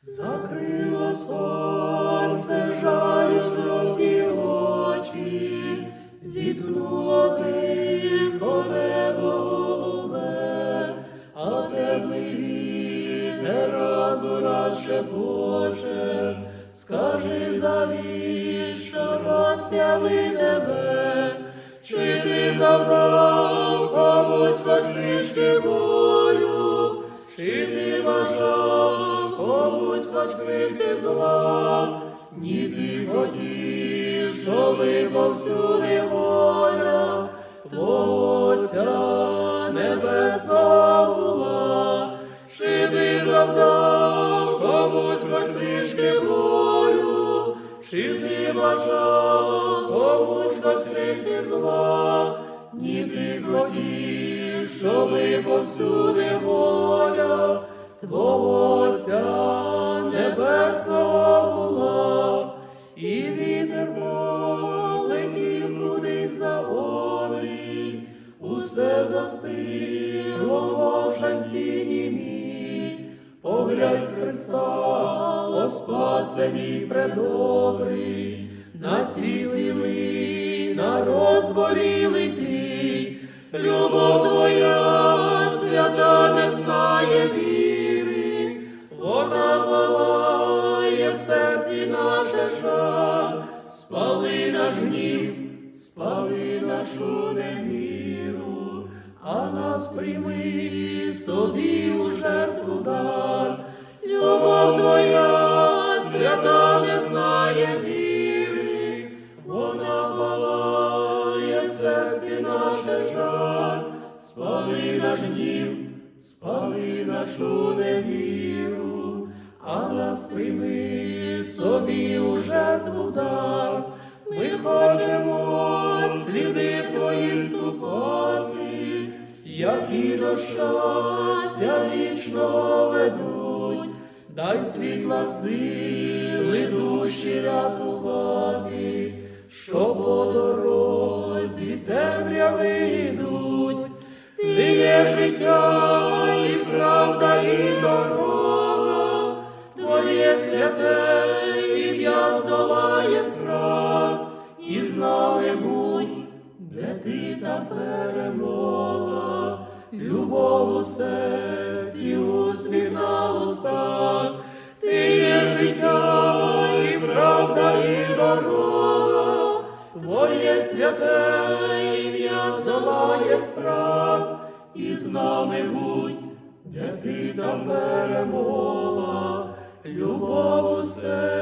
Закрило сонце жалю жовті очі, зіткнуло тихо небо голубе, а теплий вітер раз у раз шепоче, скажи завіщо розп'яли тебе, чи ти завдав комусь трішки болю, чи ти бажав комусь хоч крихти зла, ні ти хотів, щоби повсюди воля Твого Отця небесна була, чи ти завдав комусь хоч трішки болю, чи ти бажав комусь хоч крихти зла, ні ти хотів, щоби повсюди воля Твого вітер полетів кудись за усе застигло в поглядь Христа, о спасе предобрий, на цілий, на розболілий твій, а нас прийми собі у жертву дар, любов твоя свята не знає віри, вона палає в серці наше жар, спали наш гнів, спали нашу невіру, а нас прийми собі у жертву дар. Ми хочемо сліди твої ступати, які до щастя вічного ведуть, дай світла сили душі рятувати, що по дорозі темряви йдуть. Ти є життя і правда, і дорога, Твоє святе ім'я здолає страх, і з нами будь, де ти та перемога, любов у серці, усміх на устах, ти є життя, і правда, і дорога, твоє святе ім'я здолає страх, і з нами будь, де ти там перемога, любов у серці.